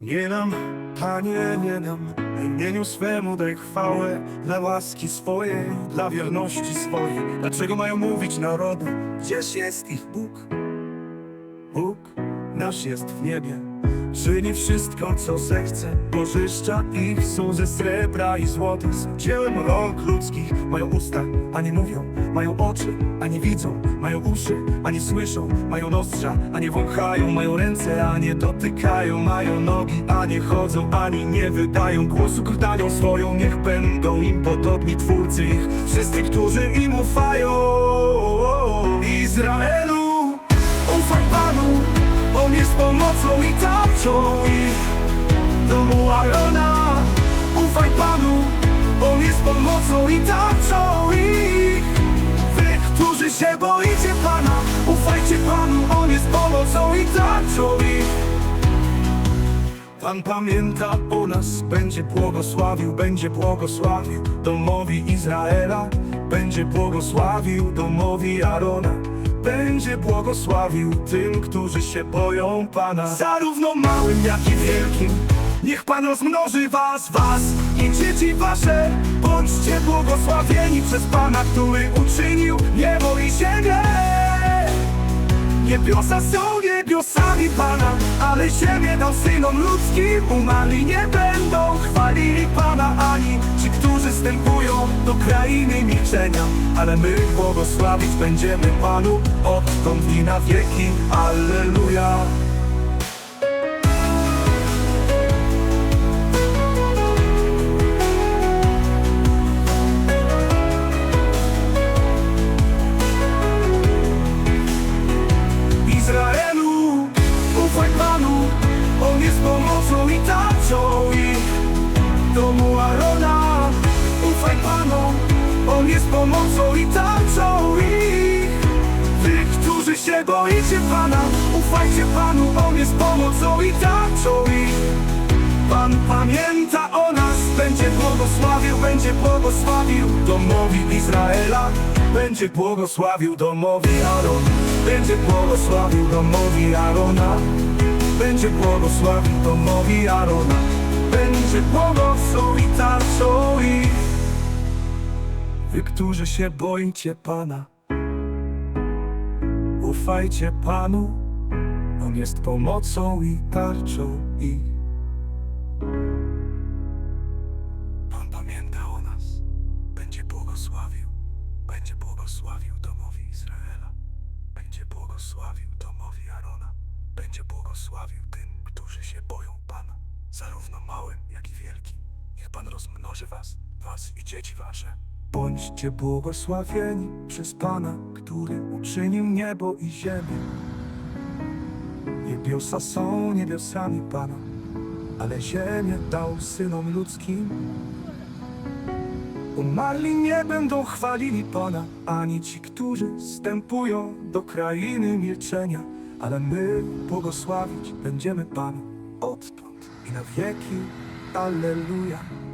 Nie nam, Panie, nie nam, w imieniu swemu daj chwałę dla łaski swojej, dla wierności swojej. Dlaczego mają mówić narody, gdzież jest ich Bóg? Bóg nasz jest w niebie, czyni wszystko, co zechce. Bożyszcza ich są ze srebra i złota, są dziełem rąk ludzkich. Mają usta, a nie mówią, mają oczy, a nie widzą, mają uszy, a nie słyszą, mają nozdrza, a nie wąchają, mają ręce, a nie dotykają, mają nogi, a nie chodzą, ani nie wydają głosu krtanią swoją. Niech będą im podobni twórcy ich, wszyscy, którzy im ufają. Izraelu, pomocą i tarczą ich domu Arona. Ufaj Panu, On jest pomocą i tarczą ich. Wy, którzy się boicie Pana, ufajcie Panu, On jest pomocą i tarczą ich. Pan pamięta o nas, będzie błogosławił, będzie błogosławił domowi Izraela, będzie błogosławił domowi Arona, będzie błogosławił tym, którzy się boją Pana. Zarówno małym, jak i wielkim, niech Pan rozmnoży was, was i dzieci wasze. Bądźcie błogosławieni przez Pana, który uczynił niebo i ziemię. Niebiosa są niebiosami Pana, ale ziemię dał synom ludzkim. Umarli nie będą chwalili Pana ani ci, którzy wstępują do krainy milczenia. Ale my błogosławić będziemy Panu odtąd i na wieki. Alleluja. Pomocą i tarczą ich. Wy, którzy się boicie Pana, ufajcie Panu, On jest pomocą i tarczą ich. Pan pamięta o nas, będzie błogosławił, będzie błogosławił domowi Izraela, będzie błogosławił domowi Arona, będzie błogosławił domowi Arona, będzie błogosławił domowi Arona, będzie pomocą Wy, którzy się boicie Pana, ufajcie Panu, On jest pomocą i tarczą ich. Pan pamięta o nas, będzie błogosławił, będzie błogosławił domowi Izraela, będzie błogosławił domowi Arona, będzie błogosławił tym, którzy się boją Pana, zarówno małym, jak i wielkim. Niech Pan rozmnoży was, was i dzieci wasze. Bądźcie błogosławieni przez Pana, który uczynił niebo i ziemię. Niebiosa są niebiosami Pana, ale ziemię dał synom ludzkim. Umarli nie będą chwalili Pana, ani ci, którzy wstępują do krainy milczenia, ale my błogosławić będziemy Pana odtąd i na wieki. Alleluja.